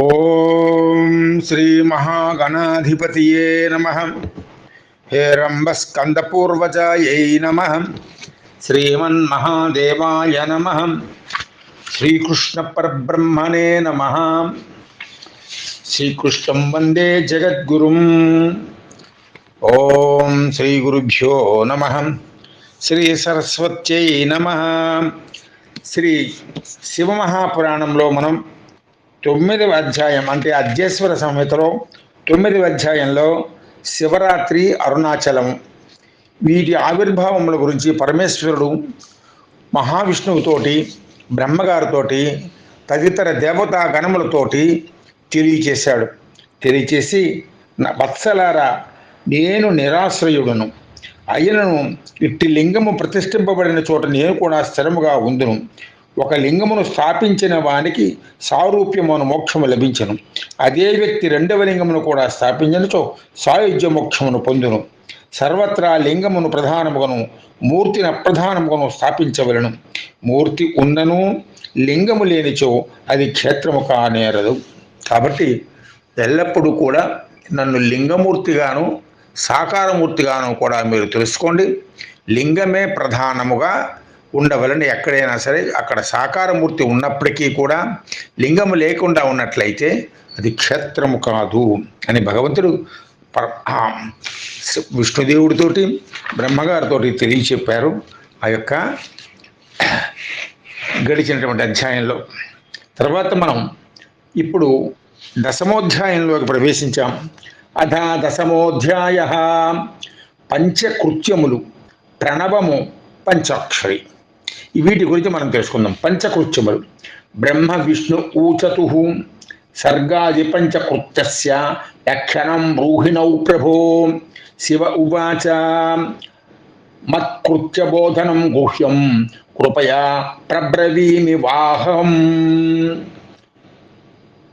ఓం శ్రీ మహాగణాధిపతియే నమ. హేరంబస్కందపూర్వజాయై నమ. శ్రీమన్మహాదేవాయ నమ. శ్రీకృష్ణ పరబ్రహ్మణే నమ. శ్రీకృష్ణం వందే జగద్గురుం. ఓం శ్రీ గురుభ్యో నమ. శ్రీ సరస్వత్యై నమ. శ్రీ శివమహాపురాణంలో మనం తొమ్మిదవ అధ్యాయం అంటే అధ్యేశ్వర సంహితలో తొమ్మిదవ అధ్యాయంలో శివరాత్రి అరుణాచలం. వీటి ఆవిర్భావముల గురించి పరమేశ్వరుడు మహావిష్ణువుతోటి బ్రహ్మగారితోటి తదితర దేవతా గణములతోటి తెలియచేశాడు. తెలియచేసి "నా వత్సలారా నేను నిరాశ్రయుడును. అయినను ఇట్టి లింగము ప్రతిష్ఠింపబడిన చోట నేను కూడా స్థిరముగా ఉందును. ఒక లింగమును స్థాపించిన వానికి సారూప్యమును మోక్షము లభించను. అదే వ్యక్తి రెండవ లింగమును కూడా స్థాపించినచో సాయుధ్య మోక్షమును పొందును. సర్వత్రా లింగమును ప్రధానముగను మూర్తిని అప్రధానముగను స్థాపించవలను. మూర్తి ఉన్నను లింగము లేనిచో అది క్షేత్రము కానేరదు కాబట్టి ఎల్లప్పుడూ కూడా నన్ను లింగమూర్తిగాను సాకారమూర్తిగాను కూడా మీరు తెలుసుకోండి. లింగమే ప్రధానముగా ఉండవలని ఎక్కడైనా సరే అక్కడ సాకారమూర్తి ఉన్నప్పటికీ కూడా లింగము లేకుండా ఉన్నట్లయితే అది క్షేత్రము కాదు అని భగవంతుడు పర విష్ణుదేవుడితోటి బ్రహ్మగారితోటి తెలియచెప్పారు. ఆ యొక్క గడిచినటువంటి అధ్యాయంలో. తర్వాత మనం ఇప్పుడు దశమోధ్యాయంలోకి ప్రవేశించాం. అధ దశమోధ్యాయ పంచకృత్యములు ప్రణవము పంచాక్షరి. వీటి గురించి మనం తెలుసుకుందాం. పంచకృత్యములు. బ్రహ్మ విష్ణు ఊచతు సర్గాది పంచకృత్యస్య లక్షణం బ్రూహిణౌ ప్రభో శివ ఉవాచ మత్కృత్యబోధనం గుహ్యం కృపయా ప్రబ్రవీమి వాహం.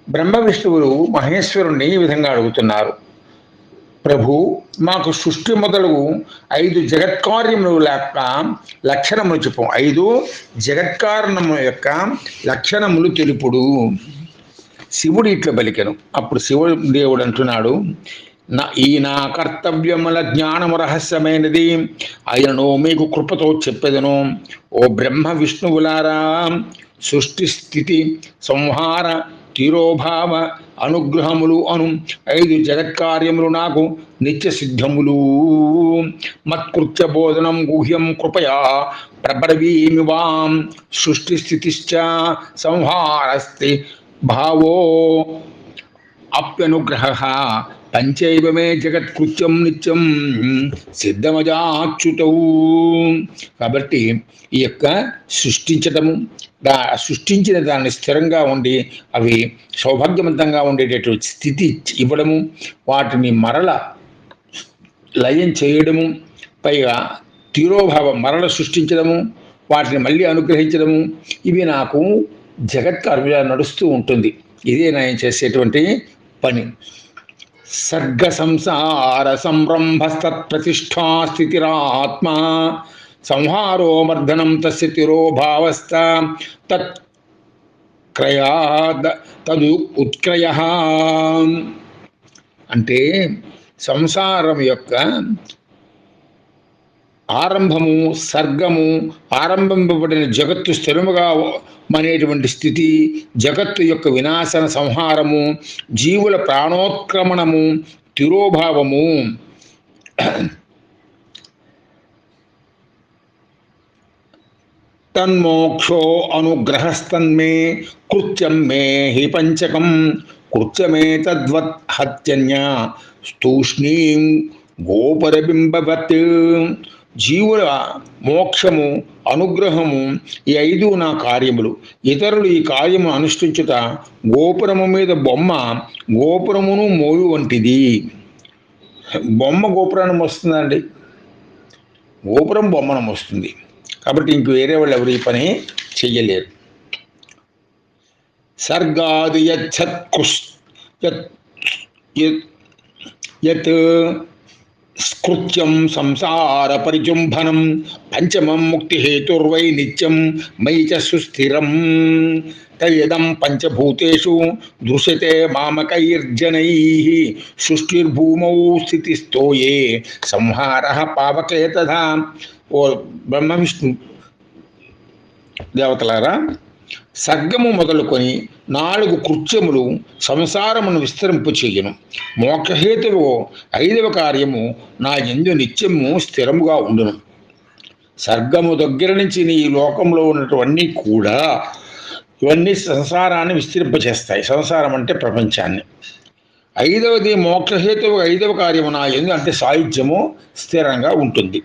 బ్రహ్మ విష్ణువులు మహేశ్వరుణ్ణి ఈ విధంగా అడుగుతున్నారు. ప్రభు మాకు సృష్టి మొదలు ఐదు జగత్కార్యములు యొక్క లక్షణములు చెప్పు. ఐదు జగత్కారణము యొక్క లక్షణములు తెలుపుడు. శివుడు ఇట్లా పలికెను అప్పుడు శివుడు దేవుడు అంటున్నాడు నా ఈ నా కర్తవ్యముల జ్ఞానము రహస్యమైనది. ఆయనను మీకు కృపతో చెప్పెదను. ఓ బ్రహ్మ విష్ణువులారా సృష్టి స్థితి సంహార తీరోభావ అనుగ్రహములు అను. ఐదు జగత్కార్యములు నాకు నిత్య సిద్ధములు మత్కృత్య బోధనం గుహ్యం కృపయా ప్రబ్రవీమి వాం సృష్టి స్థితిశ్చ సంహారస్తి భావో అప్యనుగ్రహ. పంచైవ మే జగత్కృత్యం నిత్యం సిద్ధమజాచ్యుతవు కాబట్టి ఈ యొక్క సృష్టించటము దా సృష్టించిన దాన్ని స్థిరంగా ఉండి అవి సౌభాగ్యవంతంగా ఉండేటటువంటి స్థితి ఇవ్వడము వాటిని మరల లయం చేయడము పైగా తీరోభావం మరల సృష్టించడము వాటిని మళ్ళీ అనుగ్రహించడము ఇవి నాకు జగత్ జగత్కర్మగా నడుస్తూ ఉంటుంది. ఇదే నేను చేసేటువంటి పని. సర్గ సంసార సంరంభస్తత్ప్రతిష్టా స్థితిరాత్మా సంహారో మర్దనం తస్య తిరోభావస్థ తత్ క్రయాద తదు ఉత్క్రయ అంటే సంసారం యొక్క ఆరంభము సర్గము ఆరంభింపబడిన జగత్తు స్థిరముగా అనేటువంటి స్థితి జగత్తు యొక్క వినాశన సంహారము జీవుల ప్రాణోత్క్రమణము తిరోభావము. తన్మోక్షో అనుగ్రహస్తన్మే కృత్యం మే హి పంచకం కృత్యమే తద్వత్ హత్యన్య స్తూష్ణీం గోపరబింబవత్. జీవుల మోక్షము అనుగ్రహము ఈ ఐదు నా కార్యములు. ఇతరులు ఈ కార్యము అనుష్ఠించుట గోపురము మీద బొమ్మ గోపురమును మోయు వంటిది. బొమ్మ గోపురాన్ని వస్తుందండి గోపురం బొమ్మనం వస్తుంది కాబట్టి ఇంక వేరే వాళ్ళు ఎవరు ఈ పని చెయ్యలేరు. సర్గాది యత్ యత్ స్కృత్యం సంసార పరిజుంభనం పంచమం ముక్తి హేతుర్వై నిత్యం మయి చ సుస్థిరం తదం పంచభూతేషు దృశ్యతే మామకైర్జనై సృష్టిర్భూమౌ స్థితిస్థోయే సంహార పావకే తథా ఓ బ్రహ్మ విష్ణు దేవతలారా సర్గము మొదలుకొని నాలుగు కృత్యములు సంసారమును విస్తరింపు చేయను మోక్షహేతువు ఐదవ కార్యము నా ఎందు నిత్యము స్థిరముగా ఉండును. సర్గము దగ్గర నుంచి నీ లోకంలో ఉన్నటువన్నీ కూడా ఇవన్నీ సంసారాన్ని విస్తరింపచేస్తాయి. సంసారం అంటే ప్రపంచాన్ని. ఐదవది మోక్షహేతువు ఐదవ కార్యము నా ఎందు అంటే సాహిత్యము స్థిరంగా ఉంటుంది.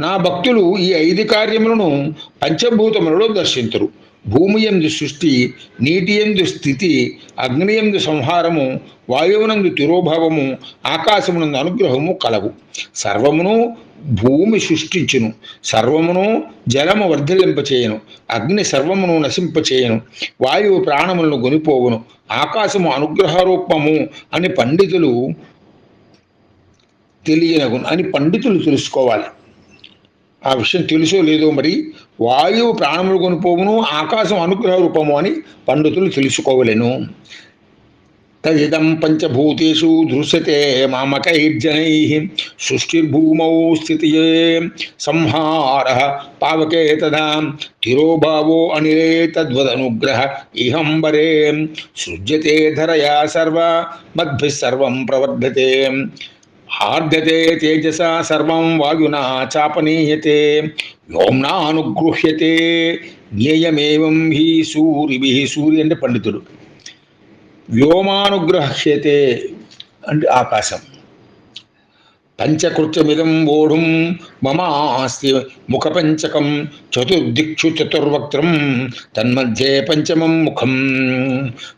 నా భక్తులు ఈ ఐదు కార్యములను పంచభూతములలో దర్శించరు భూమి ఎందు సృష్టి నీటి ఎందు స్థితి అగ్ని ఎందు సంహారము వాయువునందు తిరోభావము ఆకాశమునందు అనుగ్రహము కలవు సర్వమును భూమి సృష్టించును. సర్వమును జలము వర్ధిల్లింపచేయను. అగ్ని సర్వమును నశింపచేయను. వాయువు ప్రాణములను గొనిపోవును. ఆకాశము అనుగ్రహరూపము అని పండితులు తెలియనగును. అని పండితులు తెలుసుకోవాలి. ఆ విషయం తెలుసో లేదో మరి వాయువు ప్రాణములు కొనిపోవును ఆకాశం అనుగ్రహ రూపము అని పండితులు తెలుసుకోవలేను. తదిదం పంచభూతేషు దృశ్యతే మామకైర్జనై సృష్టిర్భూమౌ స్థితి సంహార పావకే తదా తిరోభావో అనిరే తద్వదనుగ్రహ ఇహంబరే సృజ్యతే ధరయా సర్వ మద్భిస్సర్వం ప్రవర్ధతే. ఆర్ధతే తేజస సర్వం వాయునా చాపనీయతే వ్యోమ్నానుగృహ్యతే జ్ఞేయమేవం హి సూరిభి. సూర్య అంటే పండితుడు. వ్యోమానుగ్రహ్యతే అంటే ఆకాశం. పంచకృత్యమిదం ఓఢుం మమ ఆస్తి ముఖపంచకం చతుర్దిక్షు చతుర్వక్త్రం తన్మధ్యే పంచమం ముఖం.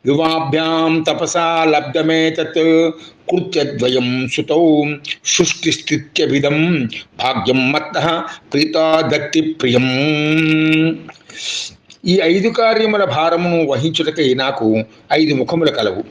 యువాభ్యాం తపసా లబ్ధమేతత్ కృత్యద్వయం సుతౌ సృష్టిస్థిత్యభిదం భాగ్యం మత్త ప్రీతాదత్తి ప్రియం ఈ ఐదు కార్యముల భారమును వహించుటకై నాకు ఐదు ముఖములు కలవు.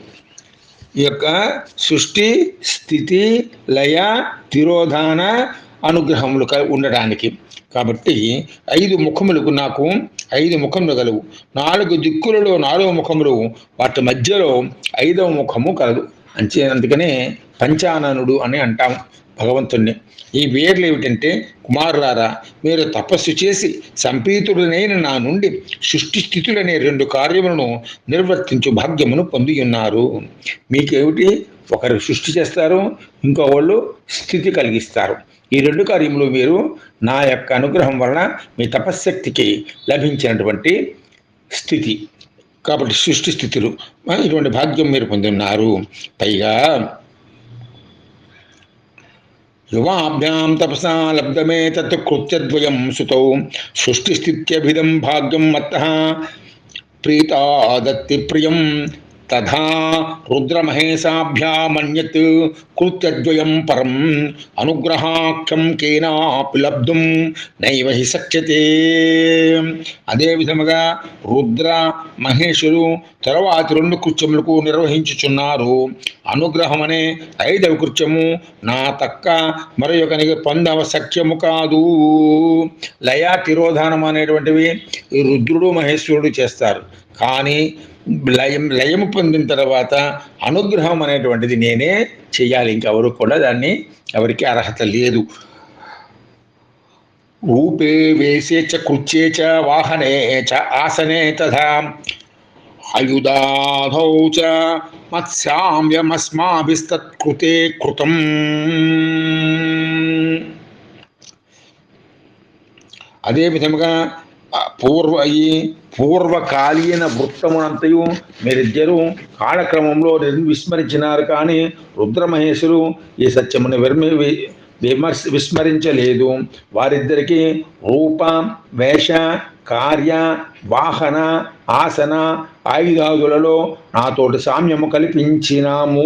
యొక్క సృష్టి స్థితి లయ తిరోధాన అనుగ్రహములు క- ఉండడానికి కాబట్టి ఐదు ముఖములకు నాకు ఐదు ముఖములు కలవు నాలుగు దిక్కులలో నాలుగు ముఖములు వాటి మధ్యలో ఐదవ ముఖము కలదు. అంచే అందుకనే పంచాననుడు అని అంటాం. భగవంతుణ్ణి. ఈ వేర్లు ఏమిటంటే కుమారులారా మీరు తపస్సు చేసి సంపీతుడినైన నా నుండి సృష్టి స్థితులనే రెండు కార్యములను నిర్వర్తించు భాగ్యమును పొంది ఉన్నారు మీకేమిటి? ఒకరు సృష్టి చేస్తారు ఇంకో వాళ్ళు స్థితి కలిగిస్తారు. ఈ రెండు కార్యములు మీరు నా యొక్క అనుగ్రహం వలన మీ తపశ్శక్తికి లభించినటువంటి స్థితి. కాబట్టి సృష్టి స్థితులు ఇటువంటి భాగ్యం మీరు పొంది ఉన్నారు పైగా యువాభ్యాం తపసా లబ్ధమే తత్ కృత్యద్వయం సుతౌ సృష్టిస్థిత్యభిదం భాగ్యం మత్త ప్రీతాదత్తి ప్రియం తథా రుద్రమహేశాభ్యామన్యత్ కృత్యద్వయం పరం అనుగ్రహాఖ్యం కేనాపి లబ్ధుం నైవ హి శక్యతే అదే విధముగా రుద్ర మహేషులు తరువాతి రెండు కృత్యములకు నిర్వహించుచున్నారు. అనుగ్రహం అనే ఐదవ కృత్యము నా తక్క మరొకనికి పొందవ సఖ్యము కాదు. లయా తిరోధానం అనేటువంటివి రుద్రుడు మహేశ్వరుడు చేస్తారు. కానీ లయం లయం పొందిన తర్వాత అనుగ్రహం అనేటువంటిది నేనే చేయాలి. ఇంకెవరు కూడా దాన్ని ఎవరికి అర్హత లేదు. రూపే వేసే చ కృత్యే చ వాహనే చ ఆసనే తథా అయుధాధౌ చ మత్స్యామ్యమస్మాభిస్తత్కృతే కృతం. అదే విధముగా పూర్వ ఈ పూర్వకాలీన వృత్తమునంతయు మీరిద్దరూ కాలక్రమంలో విస్మరించినారు కానీ రుద్రమహేశులు ఈ సత్యమును విర్మి వి- విమర్శ విస్మరించలేదు. వారిద్దరికీ రూప వేష కార్య వాహన ఆసన ఆయుధాదులలో నాతోటి సామ్యము కల్పించినాము.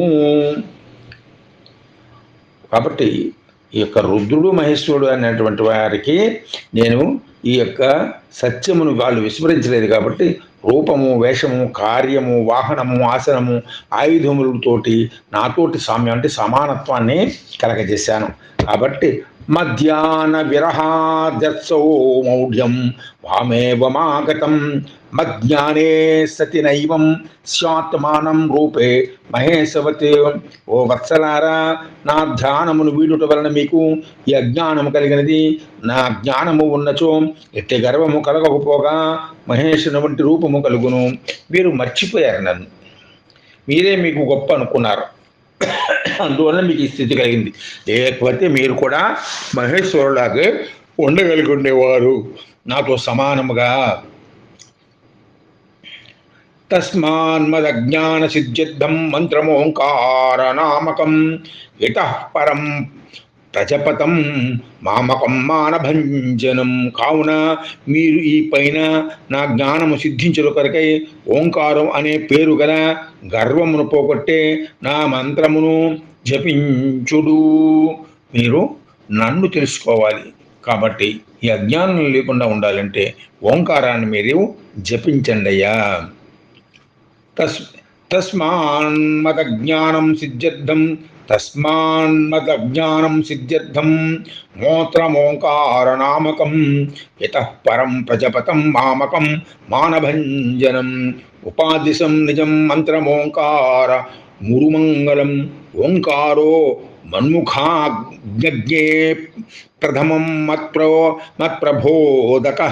కాబట్టి ఈ యొక్క రుద్రుడు మహేశ్వరుడు అనేటువంటి వారికి నేను ఈ యొక్క సత్యమును వాళ్ళు విస్మరించలేదు కాబట్టి రూపము వేషము కార్యము వాహనము ఆసనము ఆయుధములతోటి నాతోటి సామ్యం అంటే సమానత్వాన్ని కలగజేశాను. కాబట్టి మధ్యాహ్న విరహాదర్శో మౌఢ్యం వామేవమాగతం మజ్ఞానే సతి నైవం స్యాత్మానం రూపే మహేశవత్ ఓ వత్సలారా నా ధ్యానమును వీడుట వలన మీకు ఈ అజ్ఞానము కలిగినది. నా జ్ఞానము ఉన్నచో ఎట్టి గర్వము కలగకపోగా మహేశుని వంటి రూపము కలుగును. మీరు మర్చిపోయారు నన్ను. మీరే మీకు గొప్ప అనుకున్నారు. అందువల్ల మీకు ఈ స్థితి కలిగింది. లేకపోతే మీరు కూడా మహేశ్వరులాగే ఉండగలిగి ఉండేవారు. నాతో సమానముగా తస్మాన్మదజ్ఞాన సిద్ధ్యర్థం మంత్రమోంకార నామకం పరం ప్రజపతం మామకం మానభంజనం కావున మీరు ఈ పైన నా జ్ఞానము సిద్ధించుల కొరకై ఓంకారం అనే పేరు గల గర్వమును పోగొట్టే నా మంత్రమును జపించుడు మీరు నన్ను తెలుసుకోవాలి కాబట్టి ఈ అజ్ఞానం లేకుండా ఉండాలంటే ఓంకారాన్ని మీరు జపించండి అయ్యా. తస్ తస్మాన్మతజ్ఞానం సిద్ధ్యర్థం తస్మాన్మతజ్ఞానం సిద్ధ్యర్థం మోత్రమోంకారనామకం ఇతః పరం ప్రజపతం మామకం మానభంజనం ఉపాదిశం నిజం మంత్రమోంకార మురుమంగళం ఓంకారో మన్ముఖాగ్ఞే ప్రథమం మత్ప్రో మత్ప్రబోధక.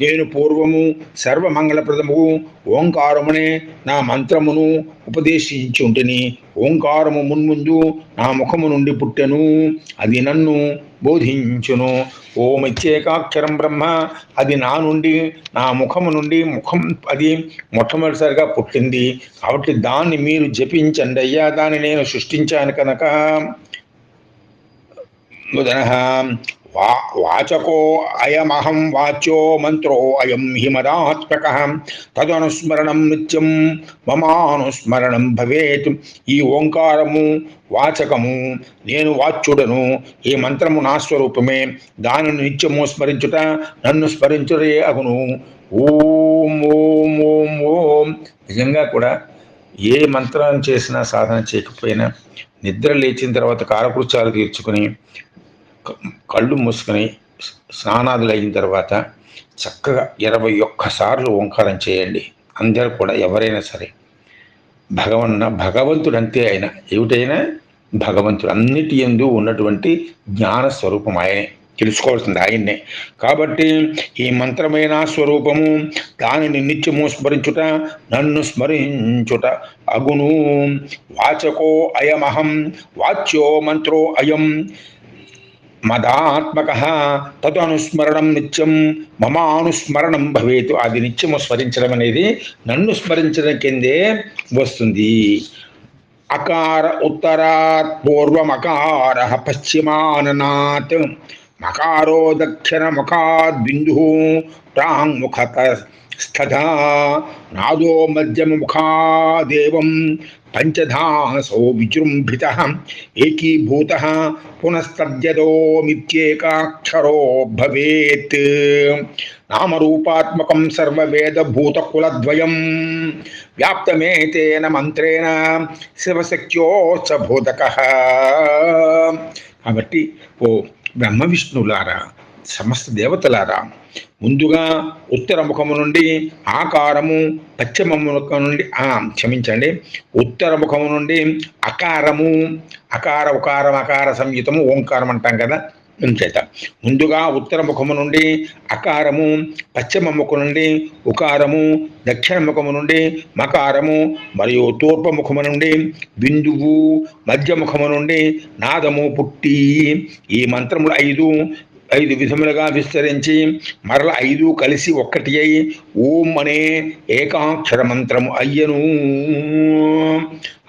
నేను పూర్వము సర్వమంగళప్రదము ఓంకారమునే నా మంత్రమును ఉపదేశించుంటిని. ఓంకారము మున్ముందు నా ముఖము నుండి పుట్టెను. అది నన్ను బోధించును. ఓ మత్యేకాక్షరం బ్రహ్మ. అది నా నుండి నా ముఖము నుండి ముఖం అది మొట్టమొదటిసారిగా పుట్టింది. కాబట్టి దాన్ని మీరు జపించండి. అయ్యా దాన్ని నేను సృష్టించాను కనుక. వా వాచకో అయమహం వాచ్యో మంత్రో అయం హిమదాత్మక. తదనుస్మరణం నిత్యం మమానుస్మరణం భవేత్. ఈ ఓంకారము వాచకము నేను వాచ్యుడను ఈ మంత్రము నా స్వరూపమే. దానిని నిత్యము స్మరించుట నన్ను స్మరించుడే అగును. ఓం ఓం ఓం ఓం. నిజంగా కూడా ఏ మంత్రం చేసినా సాధన చేయకపోయినా నిద్ర లేచిన తర్వాత కారకృత్యాలు తీర్చుకుని కళ్ళు మూసుకుని స్నానాదులు అయిన తర్వాత చక్కగా ఇరవై ఒక్కసార్లు ఓంకారం చేయండి. అందరూ కూడా ఎవరైనా సరే. భగవన్న భగవంతుడు అంతే ఆయన. ఏమిటైనా? భగవంతుడు అన్నిటి ఎందు ఉన్నటువంటి జ్ఞాన స్వరూపం ఆయనే. తెలుసుకోవాల్సింది ఆయన్నే. కాబట్టి ఈ మంత్రమైన స్వరూపము దానిని నిత్యము స్మరించుట నన్ను స్మరించుట అగును. వాచకో అయమహం వాచ్యో మంత్రో అయం. మదాత్మక తదు అనుస్మరణం నిత్యం మమానుస్మరణం భవేతు. అది నిత్యము స్మరించడం అనేది నన్ను స్మరించడం కిందే వస్తుంది. అకార ఉత్తరాత్ పూర్వమకార పశ్చిమాననాత్ మకారో దక్షిణ ముఖాద్ బిందు ప్రాంగుఖత స్థథా నాదో మధ్యమ ముఖాదేవం పంచధాసో విజృంభిత ఏకీభూత పునస్తద్యదోమిత్యేకాక్షరో భవేత్. నామరూపాత్మకం సర్వవేదభూతకులద్వయం. వ్యాప్తమేతేన మంత్రేణ శివశక్త్యోచ్చ బోధక. కాబట్టి ఓ బ్రహ్మ విష్ణులారా సమస్త దేవతలారా ముందుగా ఉత్తర ముఖము నుండి ఆకారము పశ్చిమ ముఖం నుండి క్షమించండి. ఉత్తర ముఖము నుండి అకారము అకార ఉకారం అకార సంయుతము ఓంకారం అంటాం కదా చేత ముందుగా ఉత్తర ముఖము నుండి అకారము పశ్చిమ ముఖం నుండి ఉకారము దక్షిణ ముఖము నుండి మకారము మరియు తూర్పు ముఖము నుండి బిందువు మధ్య ముఖము నుండి నాదము పుట్టి ఈ మంత్రములు ఐదు ఐదు విధములుగా విస్తరించి మరల ఐదు కలిసి ఒక్కటి అయి ఓం అనే ఏకాక్షర మంత్రము అయ్యను.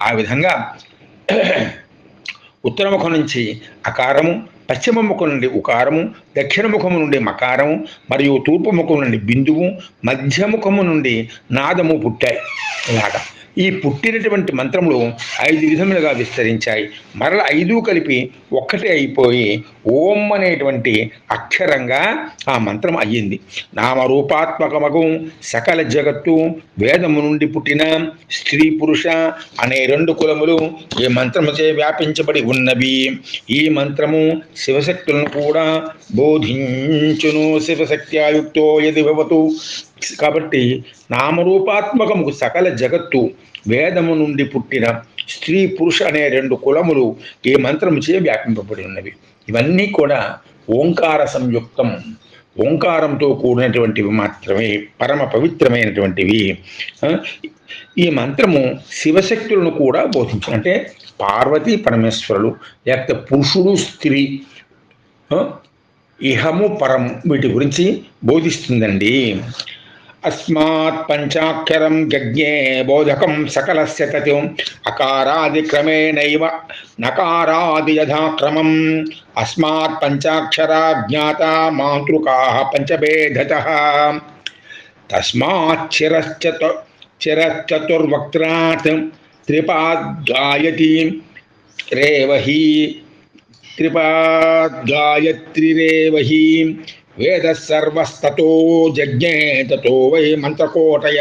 ఆ విధంగా ఉత్తర ముఖం నుంచి అకారము పశ్చిమ ముఖం నుండి ఉకారము దక్షిణ ముఖము నుండి మకారము మరియు తూర్పు ముఖం నుండి బిందువు మధ్య ముఖము నుండి నాదము పుట్టాయి. ఇలాగా. ఈ పుట్టినటువంటి మంత్రములు ఐదు విధములుగా విస్తరించాయి. మరల ఐదు కలిపి ఒక్కటే అయిపోయి ఓం అనేటువంటి అక్షరంగా ఆ మంత్రం అయ్యింది. నామరూపాత్మకమగు సకల జగత్తు వేదము నుండి పుట్టిన స్త్రీ పురుష అనే రెండు కులములు ఈ మంత్రముచే వ్యాపించబడి ఉన్నవి. ఈ మంత్రము శివశక్తులను కూడా బోధించును శివశక్త్యాయుక్తో యది భవతు. కాబట్టి నామరూపాత్మకముకు సకల జగత్తు వేదము నుండి పుట్టిన స్త్రీ పురుష అనే రెండు కులములు ఈ మంత్రముచే వ్యాపింపబడి ఉన్నవి. ఇవన్నీ కూడా ఓంకార సంయుక్తం. ఓంకారంతో కూడినటువంటివి మాత్రమే పరమ పవిత్రమైనటువంటివి. ఈ మంత్రము శివశక్తులను కూడా బోధించు అంటే పార్వతీ పరమేశ్వరులు లేకపోతే పురుషుడు స్త్రీ ఇహము పరము వీటి గురించి బోధిస్తుందండి. अस्मात् पञ्चाक्षरं यज्ञे बोधकं सकलस्य ततिम्। अकारादिक्रमेणैव नकारादि यथा क्रमम् अस्मात् पञ्चाक्षरा ज्ञाता मातृकाः पञ्चभेदतः। तस्मात् चिरश्चतु चिरश्चतुर्वक्त्रात् त्रिपाद्गायति रेवही त्रिपाद्गायत्रिरेवही వేద సర్వస్తతో జజ్ఞే తతో వై మంత్రకోటయ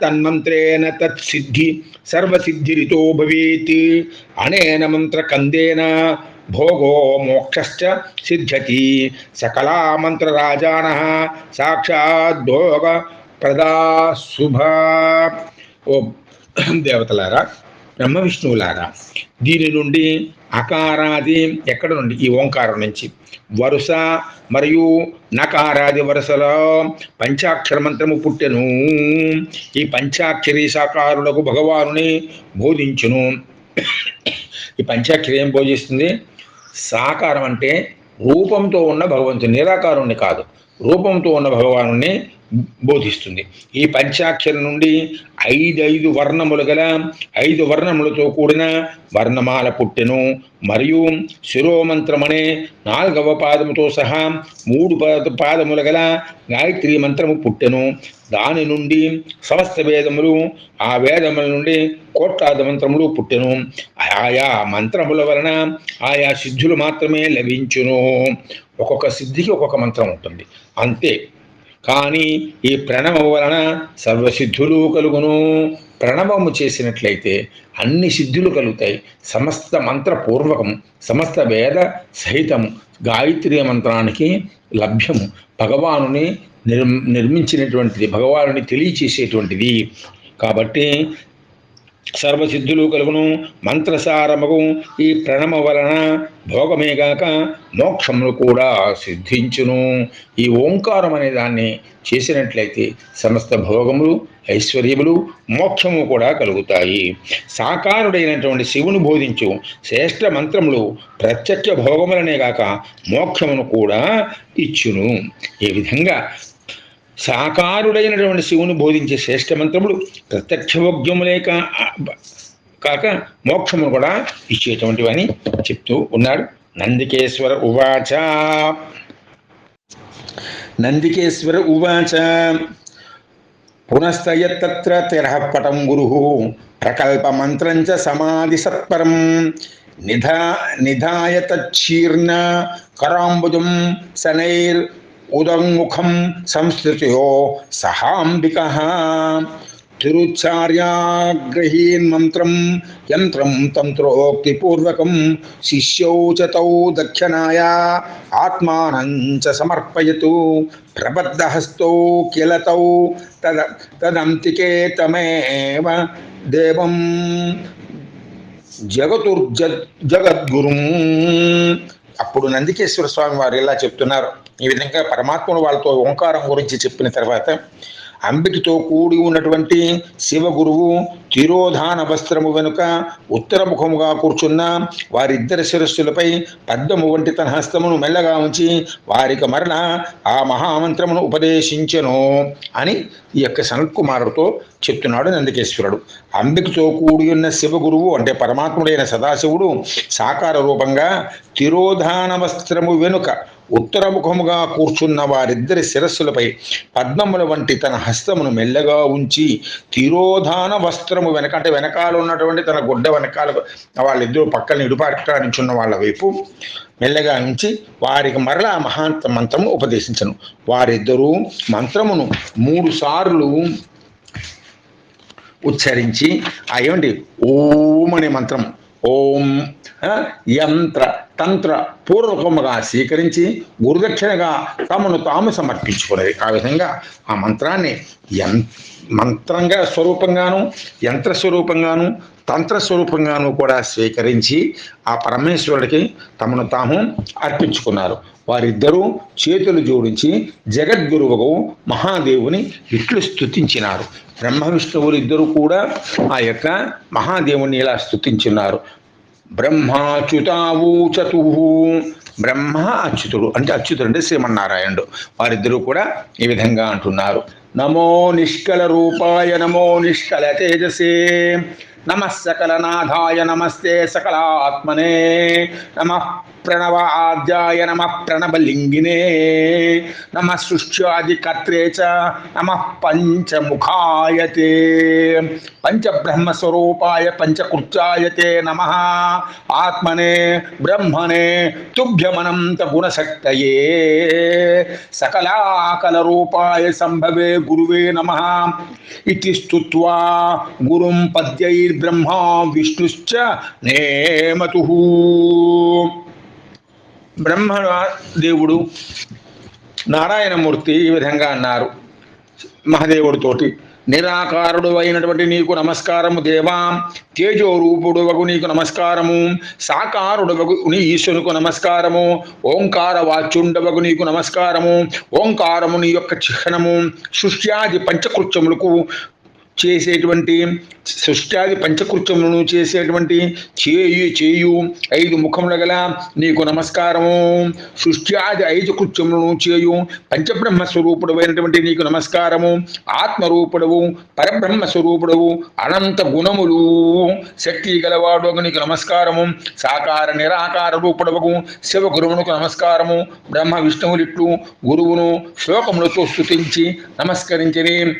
తన్మంత్రేణ తత్సిద్ధి సర్వసిద్ధిరితో భవేత్ అనేన మంత్రకందేన భోగో మోక్షశ్చ సిద్ధ్యతి సకలా మంత్రరాజాన సాక్షాద్భోగ ప్రదా శుభ ఓ దేవతలారా బ్రహ్మ విష్ణువులారా? దీని నుండి అకారాది ఎక్కడ నుండి? ఈ ఓంకారం నుంచి. వరుస మరియు నకారాది వరుసలో పంచాక్షర మంత్రము పుట్టెను. ఈ పంచాక్షరి సాకారులకు భగవానుని బోధించును. ఈ పంచాక్షరి ఏం బోధిస్తుంది? సాకారం అంటే రూపంతో ఉన్న భగవంతుని నిరాకారుణ్ణి కాదు. రూపంతో ఉన్న భగవానుని బోధిస్తుంది. ఈ పంచాక్షరం నుండి ఐదు ఐదు వర్ణములు గల ఐదు వర్ణములతో కూడిన వర్ణమాల పుట్టెను మరియు శిరోమంత్రమనే నాలుగవ పాదముతో సహా మూడు పాద పాదముల గల గాయత్రి మంత్రము పుట్టెను. దాని నుండి సమస్త వేదములు ఆ వేదముల నుండి కోట్లాది మంత్రములు పుట్టెను. ఆయా మంత్రముల వలన ఆయా సిద్ధులు మాత్రమే లభించును. ఒక్కొక్క సిద్ధికి ఒక్కొక్క మంత్రం ఉంటుంది. అంతే. కానీ ఈ ప్రణవం వలన సర్వసిద్ధులు కలుగును. ప్రణవము చేసినట్లయితే అన్ని సిద్ధులు కలుగుతాయి. సమస్త మంత్రపూర్వకం సమస్త వేద సహితము గాయత్రి మంత్రానికి లభ్యము. భగవానుని నిర్మించినటువంటిది భగవానుని తెలియచేసేటువంటిది. కాబట్టి సర్వసిద్ధులు కలుగును మంత్రసారమగు. ఈ ప్రణమ వలన భోగమేగాక మోక్షములు కూడా సిద్ధించును. ఈ ఓంకారం అనే దాన్ని చేసినట్లయితే సమస్త భోగములు ఐశ్వర్యములు మోక్షము కూడా కలుగుతాయి. సాకారుడైనటువంటి శివుని బోధించు శ్రేష్ఠ మంత్రములు ప్రత్యక్ష భోగములనే గాక మోక్షమును కూడా ఇచ్చును. ఈ విధంగా సాకారుడైనటువంటి శివుని బోధించే శ్రేష్ఠ మంత్రములు ప్రత్యక్షభోగ్యములే కాక మోక్షమును కూడా ఇచ్చేటువంటివని చెప్తూ ఉన్నాడు. నందికేశ్వర ఉవాచ. నందికేశ్వర ఉవాచ. పునస్తయత్ర తిరహపటం గురు. ప్రకల్పమంత్రం చ సమాధి సత్పరం. నిధా నిధాయ తచ్చీర్ణ కరాంబుజం శనైర్ ఉదంముఖం సంస్థితయో సహాంబిక తిరుచార్యాగ్రహీన్ మంత్రం యంత్రం తంత్రోక్తిపూర్వకం శిష్యౌ చ దక్షిణాయ ఆత్మానం చ సమర్పయతు ప్రబద్ధహస్తౌ కిలతౌ తద తదంతికే తమేవ దేవం జగతుర్జ జగద్గురుం అప్పుడు నందికేశ్వర స్వామి వారు ఇలా చెప్తున్నారు. ఈ విధంగా పరమాత్మను వాళ్ళతో ఓంకారం గురించి చెప్పిన తర్వాత అంబికతో కూడి ఉన్నటువంటి శివగురువు తిరోధాన వస్త్రము వెనుక ఉత్తరముఖముగా కూర్చున్న వారిద్దరి శిరస్సులపై పద్మము వంటి తన హస్తమును మెల్లగా ఉంచి వారికి మరణ ఆ మహామంత్రమును ఉపదేశించెను అని ఈ యొక్క సనత్కుమారుడితో చెప్తున్నాడు నందికేశ్వరుడు. అంబికతో కూడి ఉన్న శివగురువు అంటే పరమాత్ముడైన సదాశివుడు సాకార రూపంగా తిరోధాన వస్త్రము వెనుక ఉత్తరముఖముగా కూర్చున్న వారిద్దరి శిరస్సులపై పద్మముల వంటి తన హస్తమును మెల్లగా ఉంచి తిరోధాన వస్త్రము వెనక అంటే వెనకాల ఉన్నటువంటి తన గుడ్డ వెనకాల వాళ్ళిద్దరూ పక్కన ఇడుపాట నించున్న వాళ్ళ వైపు మెల్లగా ఉంచి వారికి మరలా మహాంత మంత్రము ఉపదేశించను. వారిద్దరూ మంత్రమును మూడు సార్లు ఉచ్చరించి ఆ ఏమండి ఓం అనే మంత్రం ఓం యంత్ర తంత్ర పూర్వకముగా స్వీకరించి గురుదక్షిణగా తమను తాము సమర్పించుకునేది ఆ విధంగా ఆ మంత్రాన్ని యం మంత్రంగా స్వరూపంగాను యంత్ర స్వరూపంగాను తంత్ర స్వరూపంగాను కూడా స్వీకరించి ఆ పరమేశ్వరుడికి తమను తాము అర్పించుకున్నారు. వారిద్దరూ చేతులు జోడించి జగద్గురువుకు మహాదేవుని ఇట్లు స్థుతించినారు బ్రహ్మ విష్ణువులు ఇద్దరు కూడా ఆ యొక్క మహాదేవుని ఇలా స్థుతించున్నారు బ్రహ్మాచ్యుతావూచతు. బ్రహ్మ అచ్యుతుడు. అంటే అచ్యుతుడు అంటే శ్రీమన్నారాయణుడు. వారిద్దరూ కూడా ఈ విధంగా అంటున్నారు. నమో నిష్కల రూపాయ నమో నిష్కల తేజసే. నమ సకలనాథాయ నమస్తే సకలాత్మనే నమ ప్రణవ ఆద్యాయ నమ ప్రణవలింగినే నమ సృష్ట్యాదికర్త్రే చ నమ పంచముఖాయతే పంచబ్రహ్మస్వరూపాయ పంచకృత్యాయతే నమ ఆత్మనే బ్రహ్మణే తుభ్యమనంత గుణశక్తయే సకలాకల రూపాయ సంభవే గురువే నమ ఇది స్తుత్వా గురుం పద్యైర్ బ్రహ్మా విష్ణుశ్చ నేమతు బ్రహ్మ దేవుడు నారాయణమూర్తి ఈ విధంగా అన్నారు. మహదేవుడితోటి నిరాకారుడు అయినటువంటి నీకు నమస్కారము దేవా తేజో రూపుడు వగు నీకు నమస్కారము సాకారుడు వగు నీ ఈశ్వరుకు నమస్కారము ఓంకార వాచుండవగు నీకు నమస్కారము ఓంకారము నీ యొక్క చిహ్నము సృష్ట్యాది పంచకృత్యములకు చేసేటువంటి సృష్టాది పంచకృత్యములను చేసేటువంటి చేయు చేయు ఐదు ముఖముల గల నీకు నమస్కారము. సృష్ట్యాది ఐదు కృత్యములను చేయు పంచబ్రహ్మ స్వరూపుడమైనటువంటి నీకు నమస్కారము. ఆత్మరూపుడవు పరబ్రహ్మ స్వరూపుడవు అనంత గుణములు. శక్తి గలవాడు నీకు నమస్కారము. సాకార నిరాకార రూపుడవకు శివగురువునకు నమస్కారము. బ్రహ్మ విష్ణువులిట్లు గురువును శ్లోకములతో స్థుతించి నమస్కరించని.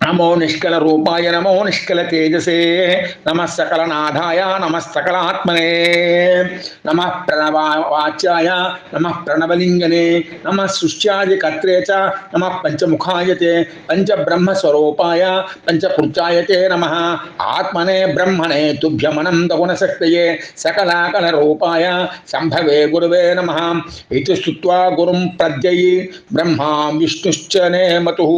నమో నిష్కల రూపాయ నమో నిష్కల తేజసే నమ సకలనాథాయ నమ సకలాత్మనే నమ ప్రణవాచ్యాయ నమ ప్రణవలింగనే నమ సృష్ట్యాది కర్త్రే చ నమ పంచముఖాయతే పంచబ్రహ్మస్వరూపాయ పంచకృత్యాయతే నమ. ఆత్మనే బ్రహ్మణే తుభ్యమనంద గుణశక్తయే సకలాకల రూపాయ సంభవే గురువే నమ. ఇది స్తుత్వా గురుం ప్రద్యయి బ్రహ్మా విష్ణుశ్చ నేమతు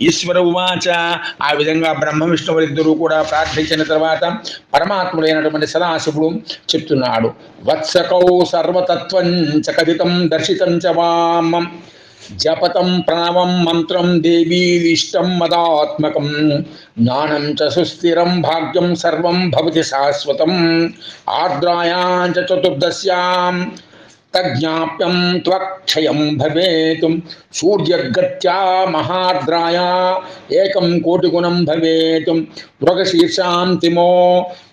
ఈశ్వర ఉవాచ ఆ విధంగా బ్రహ్మ విష్ణువులిద్దరూ కూడా ప్రార్థించిన తర్వాత పరమాత్ముడైనటువంటి సదాశివుడు చెప్తున్నాడు. వత్సకౌ సర్వతత్వం చ కథితం దర్శితం చ వామం. జపతం ప్రణవం మంత్రం దేవీలిష్టం మదాత్మకం. జ్ఞానం చ సుస్థిరం భాగ్యం సర్వం భవతి శాశ్వతం. ఆర్ద్రాయాం చతుర్దశ్యాం. तज्ञाप्यम त्वक्षय भवेत। सूर्यगत्या महाद्राया एकम कोटिगुणम भवेत। मृगशीर्षातिमो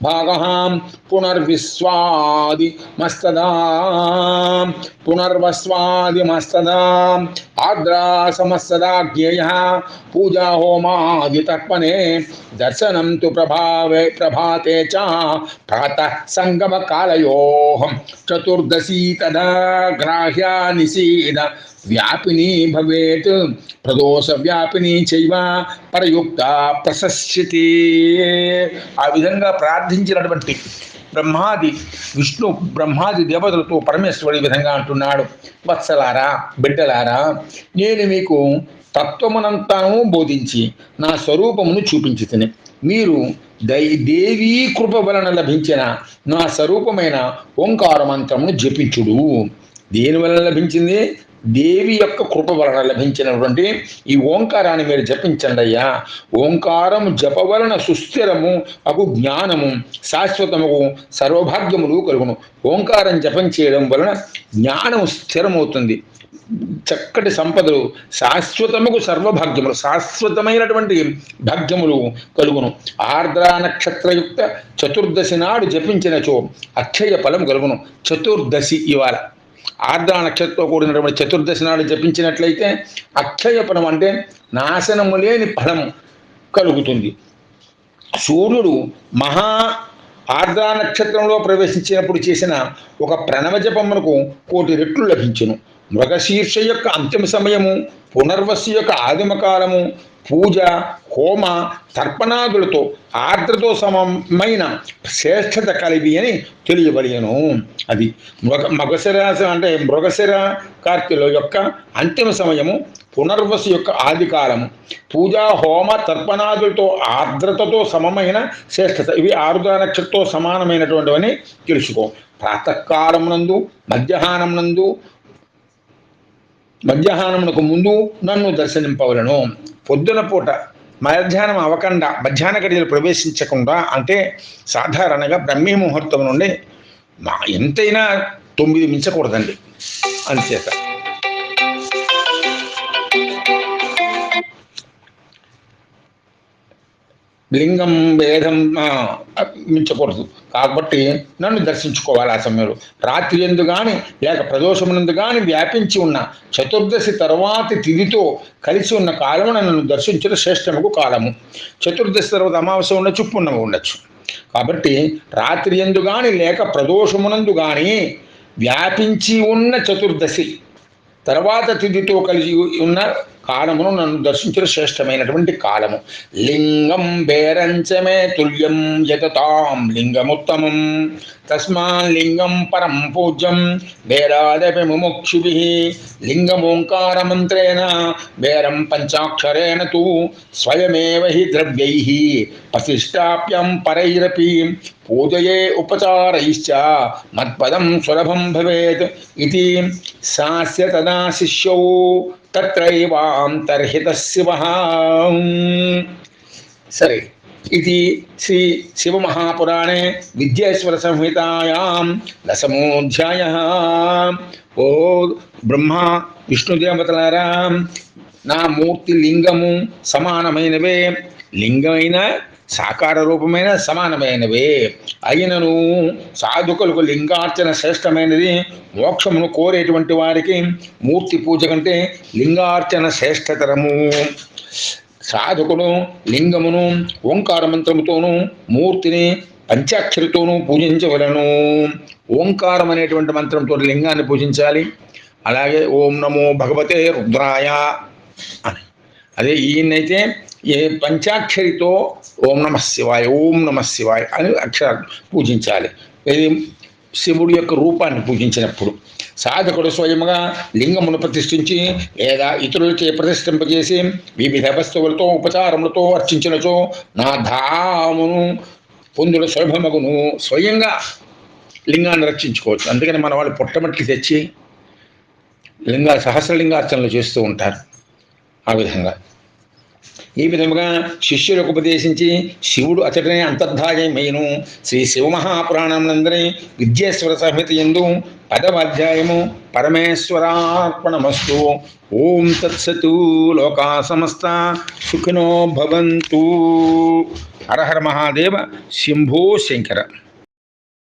भाग पुनर्विस्वादि मस्तदा पुनर्वस्वादि मस्तदा आद्रा समस्तदा ज्ञेय पूजा होमादि तर्पणे दर्शनम तो प्रभावे प्रभाते च प्रातः संगम कालयोहम चतुर्दशी तदा గ్రాహ్యా నిషీద వ్యాపిని భవేత్. ప్రదోష వ్యాపిని చైవ పరయుక్త ప్రశస్యతి ఆ విధంగా ప్రార్థించినటువంటి బ్రహ్మాది విష్ణు బ్రహ్మాది దేవతలతో పరమేశ్వరుడు ఈ విధంగా అంటున్నాడు. వత్సలారా బిడ్డలారా నేను మీకు తత్వమునంతాను బోధించి నా స్వరూపమును చూపించి మీరు దై దేవీ కృప వలన లభించిన నా స్వరూపమైన ఓంకార మంత్రమును జపించుడు. దేని వలన లభించింది? దేవి యొక్క కృప వలన లభించినటువంటి ఈ ఓంకారాన్ని మీరు జపించండి అయ్యా. ఓంకారము జప వలన సుస్థిరము అగు జ్ఞానము శాశ్వతముకు సర్వభాగ్యములు కలుగును. ఓంకారం జపం చేయడం వలన జ్ఞానము స్థిరమవుతుంది. చక్కటి సంపదలు శాశ్వతముకు సర్వభాగ్యములు శాశ్వతమైనటువంటి భాగ్యములు కలుగును. ఆర్ద్ర నక్షత్రయుక్త చతుర్దశి నాడు జపించినచో అక్షయ ఫలం కలుగును. చతుర్దశి ఇవాళ. ఆర్ద్ర నక్షత్రంతో కూడినటువంటి చతుర్దశి నాడు జపించినట్లయితే అక్షయ ఫలం అంటే నాశనము లేని ఫలం కలుగుతుంది. సూర్యుడు మహా ఆర్ద్ర నక్షత్రంలో ప్రవేశించినప్పుడు చేసిన ఒక ప్రణవ జపమునకు కోటి రెట్లు లభించును. మృగశీర్ష యొక్క అంతిమ సమయము పునర్వసు యొక్క ఆదిమకాలము పూజ హోమ తర్పణాదులతో ఆర్ద్రతో సమమైన శ్రేష్టత కలిగి అని తెలియబడియను అది మృగ మగశిర అంటే మృగశిర కార్తెల యొక్క అంతిమ సమయము పునర్వసు యొక్క ఆదికాలము పూజా హోమ తర్పణాదులతో ఆర్ద్రతతో సమమైన శ్రేష్టత. ఇవి ఆరుద్ర నక్షత్రంతో సమానమైనటువంటివని తెలుసుకో. ప్రాతకాలము నందు మధ్యాహ్నం నందు మధ్యాహ్నమునకు ముందు నన్ను దర్శనింపవలను. పొద్దున పూట మధ్యాహ్నం అవకుండా మధ్యాహ్న గడియలు ప్రవేశించకుండా అంటే సాధారణంగా బ్రహ్మీ ముహూర్తం నుండి మా ఎంతైనా తొమ్మిది మించకూడదండి. అంతేత లింగం భేదం మించకూడదు. కాబట్టి నన్ను దర్శించుకోవాలి ఆ సమయంలో. రాత్రి ఎందు కానీ లేక ప్రదోషమునందు కానీ వ్యాపించి ఉన్న చతుర్దశి తర్వాతి తిథితో కలిసి ఉన్న కాలమున నన్ను దర్శించిన శ్రేష్టముకు కాలము. చతుర్దశి తర్వాత అమావాస్య ఉండొచ్చు పున్నమి ఉండొచ్చు. కాబట్టి రాత్రి ఎందు కానీ లేక ప్రదోషమునందు కానీ వ్యాపించి ఉన్న చతుర్దశి తర్వాత తిథితో కలిసి ఉన్న కాలమును నన్ను దర్శించిన శ్రేష్టమైనటువంటి కాలము. లింగం బేరంచమే తుల్యం జగతాం లింగముత్తమం. తస్మాన్ లింగం పరం పూజ్యం బేరాదపి ముముక్షుభి. లింగమోంకారమంత్రేణ బేరం పంచాక్షరేణ తు స్వయమేవ హి ద్రవ్యై. ప్రతిష్టాప్యం పరైరపి పూజయే ఉపచారైశ్చ మత్పదం సులభం భవేత్. ఇది సాస్య తదా శిష్యౌ. తత్రైవాంతర్హిత శివ సరే ఇది శ్రీ శివమహాపురాణే విద్యేశ్వర సంహితాయాం దశమోధ్యాయ ఓ బ్రహ్మ విష్ణుదేవతలారా నా మూర్తి లింగము సమానమైనవే లింగమైన సాకార రూపమైన సమానమైనవే. అయినను సాధుకులకు లింగార్చన శ్రేష్టమైనది. మోక్షమును కోరేటువంటి వారికి మూర్తి పూజ కంటే లింగార్చన శ్రేష్టతరము. సాధకుడు లింగమును ఓంకార మంత్రముతోనూ మూర్తిని పంచాక్షరితోనూ పూజించవలను. ఓంకారం అనేటువంటి మంత్రంతో లింగాన్ని పూజించాలి. అలాగే ఓం నమో భగవతే రుద్రాయ అని. అదే ఈయనైతే ఏ పంచాక్షరితో ఓం నమ శివాయ ఓం నమ శివాయ అని అక్షరాలు పూజించాలి. ఇది శివుడి యొక్క రూపాన్ని పూజించినప్పుడు. సాధకుడు స్వయముగా లింగమును ప్రతిష్ఠించి లేదా ఇతరులచే ప్రతిష్ఠింపజేసి వివిధ వస్తువులతో ఉపచారములతో అర్చించినచో నా ధామును పొందుల సులభమగును. స్వయంగా లింగాన్ని రక్షించుకోవచ్చు. అందుకని మన వాళ్ళు పుట్టమట్టి తెచ్చి లింగా సహస్రలింగార్చనలు చేస్తూ ఉంటారు. ఆ విధంగా. ఈ విధముగా శిష్యులకు ఉపదేశించి శివుడు అతడిని అంతర్ధాయమయ్యను శ్రీ శివమహాపురాణంనందరి విద్యేశ్వర సంహిత ఎందు పదవ అధ్యాయము పరమేశ్వరార్పణమస్తు. ఓం తత్సతు లోకా సమస్త సుఖినో భవంతు. హరహర మహాదేవ శంభో శంకర.